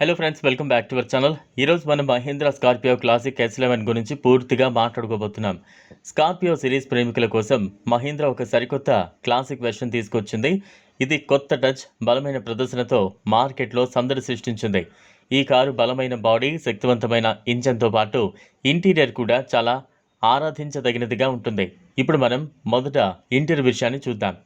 Hello friends welcome back to our channel ఈరోజు మనం Mahindra Scorpio classic S eleven గురించి పూర్తిగా మాట్లాడుకోబోతున్నాం. స్కార్పియో సిరీస్ ప్రేమికుల కోసం మహీంద్రా ఒక సరికొత్త క్లాసిక్ వెర్షన్ తీసుకొచ్చింది. ఇది కొత్త టచ్ బలమైన ప్రదర్శనతో మార్కెట్లో సందడి సృష్టించింది. ఈ కారు బలమైన బాడీ శక్తివంతమైన ఇంజన్తో పాటు ఇంటీరియర్ కూడా చాలా ఆరాధించదగినదిగా ఉంటుంది. ఇప్పుడు మనం మొదట ఇంటీరియర్ విషయాన్ని చూద్దాం.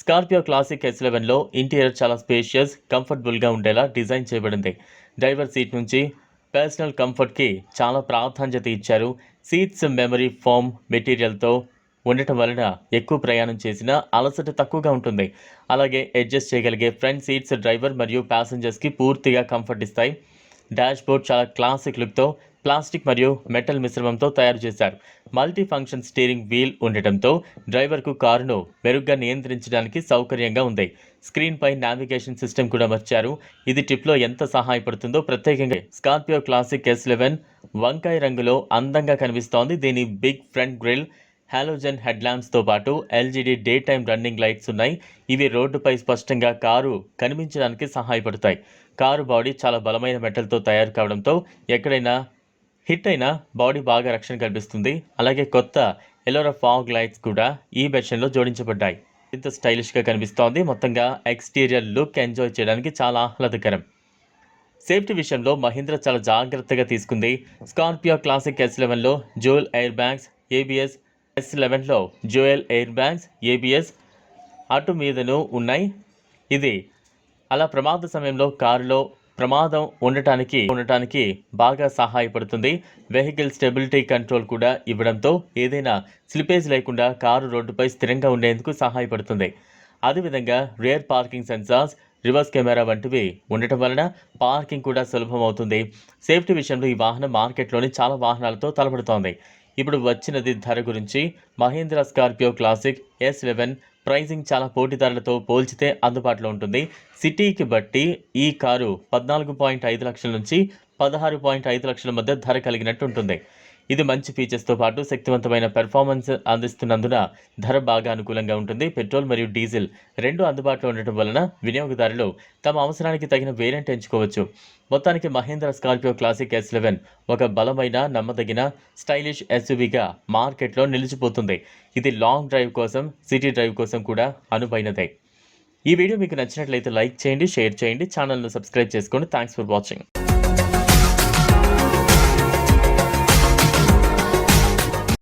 స్కార్పియో క్లాసిక్ ఎస్ లెవెన్లో ఇంటీరియర్ చాలా స్పేషియస్ కంఫర్టబుల్గా ఉండేలా డిజైన్ చేయబడింది. డ్రైవర్ సీట్ నుంచి పర్సనల్ కంఫర్ట్కి చాలా ప్రాధాన్యత ఇచ్చారు. సీట్స్ మెమరీ ఫోమ్ మెటీరియల్తో ఉండటం వలన ఎక్కువ ప్రయాణం చేసినా అలసట తక్కువగా ఉంటుంది. అలాగే అడ్జస్ట్ చేయగలిగే ఫ్రంట్ సీట్స్ డ్రైవర్ మరియు ప్యాసింజర్స్కి పూర్తిగా కంఫర్ట్ ఇస్తాయి. డాష్ బోర్డ్ చాలా క్లాసిక్ లుక్తో ప్లాస్టిక్ మరియు మెటల్ మిశ్రమంతో తయారు చేశారు. మల్టీ ఫంక్షన్ స్టీరింగ్ వీల్ ఉండటంతో డ్రైవర్కు కారును మెరుగ్గా నియంత్రించడానికి సౌకర్యంగా ఉంది. స్క్రీన్పై నావిగేషన్ సిస్టమ్ కూడా వచ్చారు ఇది ట్రిప్లో ఎంత సహాయపడుతుందో ప్రత్యేకంగా స్కార్పియో క్లాసిక్ ఎస్ లెవెన్ వంకాయ రంగులో అందంగా కనిపిస్తోంది. దీని బిగ్ ఫ్రంట్ గ్రిల్ హాలోజన్ హెడ్లాంప్స్తో పాటు LED day time running lights ఉన్నాయి. ఇవి రోడ్డుపై స్పష్టంగా కారు కనిపించడానికి సహాయపడతాయి. కారు బాడీ చాలా బలమైన మెటల్తో తయారు కావడంతో ఎక్కడైనా హిట్ అయినా బాడీ బాగా రక్షణ కల్పిస్తుంది. అలాగే కొత్త ఎలోరా ఫాగ్ లైట్స్ కూడా ఈ వెర్షన్లో జోడించబడ్డాయి. ఇంత స్టైలిష్గా కనిపిస్తోంది. మొత్తంగా ఎక్స్టీరియర్ లుక్ ఎంజాయ్ చేయడానికి చాలా ఆహ్లాదకరం. సేఫ్టీ విషయంలో మహీంద్ర చాలా జాగ్రత్తగా తీసుకుంది. స్కార్పియో క్లాసిక్ ఎస్ లెవెన్లో dual air bags ABS S లెవెన్లో జోయల్ ఎయిర్ బ్యాగ్స్ ఏబిఎస్ అటు మీదను ఉన్నాయి. ఇది అలా ప్రమాద సమయంలో కారులో ప్రమాదం ఉండటానికి ఉండటానికి బాగా సహాయపడుతుంది. వెహికల్ స్టెబిలిటీ కంట్రోల్ కూడా ఇవ్వడంతో ఏదైనా స్లిపేజ్ లేకుండా కారు రోడ్డుపై స్థిరంగా ఉండేందుకు సహాయపడుతుంది. అదేవిధంగా rear parking sensors reverse camera వంటివి ఉండటం వలన పార్కింగ్ కూడా సులభం అవుతుంది సేఫ్టీ విషయంలో ఈ వాహనం మార్కెట్లోని చాలా వాహనాలతో తలపడుతోంది. ఇప్పుడు వచ్చినది ధర గురించి Mahindra Scorpio classic S eleven pricing చాలా పోటీదారులతో పోల్చితే అందుబాటులో ఉంటుంది. సిటీకి బట్టి ఈ కారు పద్నాలుగు పాయింట్ ఐదు లక్షల నుంచి పదహారు పాయింట్ ఐదు లక్షల మధ్య ధర కలిగినట్టు ఉంటుంది. ఇది మంచి ఫీచర్స్తో పాటు శక్తివంతమైన పెర్ఫార్మెన్స్ అందిస్తున్నందున ధర బాగా అనుకూలంగా ఉంటుంది. పెట్రోల్ మరియు డీజిల్ రెండు అందుబాటులో ఉండటం వలన వినియోగదారులు తమ అవసరానికి తగిన వేరియంట్ ఎంచుకోవచ్చు. మొత్తానికి Mahindra Scorpio classic S eleven ఒక బలమైన నమ్మదగిన స్టైలిష్ ఎస్యూవీగా మార్కెట్లో నిలిచిపోతుంది. ఇది లాంగ్ డ్రైవ్ కోసం సిటీ డ్రైవ్ కోసం కూడా అనువైనదే. ఈ వీడియో మీకు నచ్చినట్లయితే లైక్ చేయండి షేర్ చేయండి ఛానల్ను సబ్స్క్రైబ్ చేసుకోండి థ్యాంక్స్ ఫర్ వాచింగ్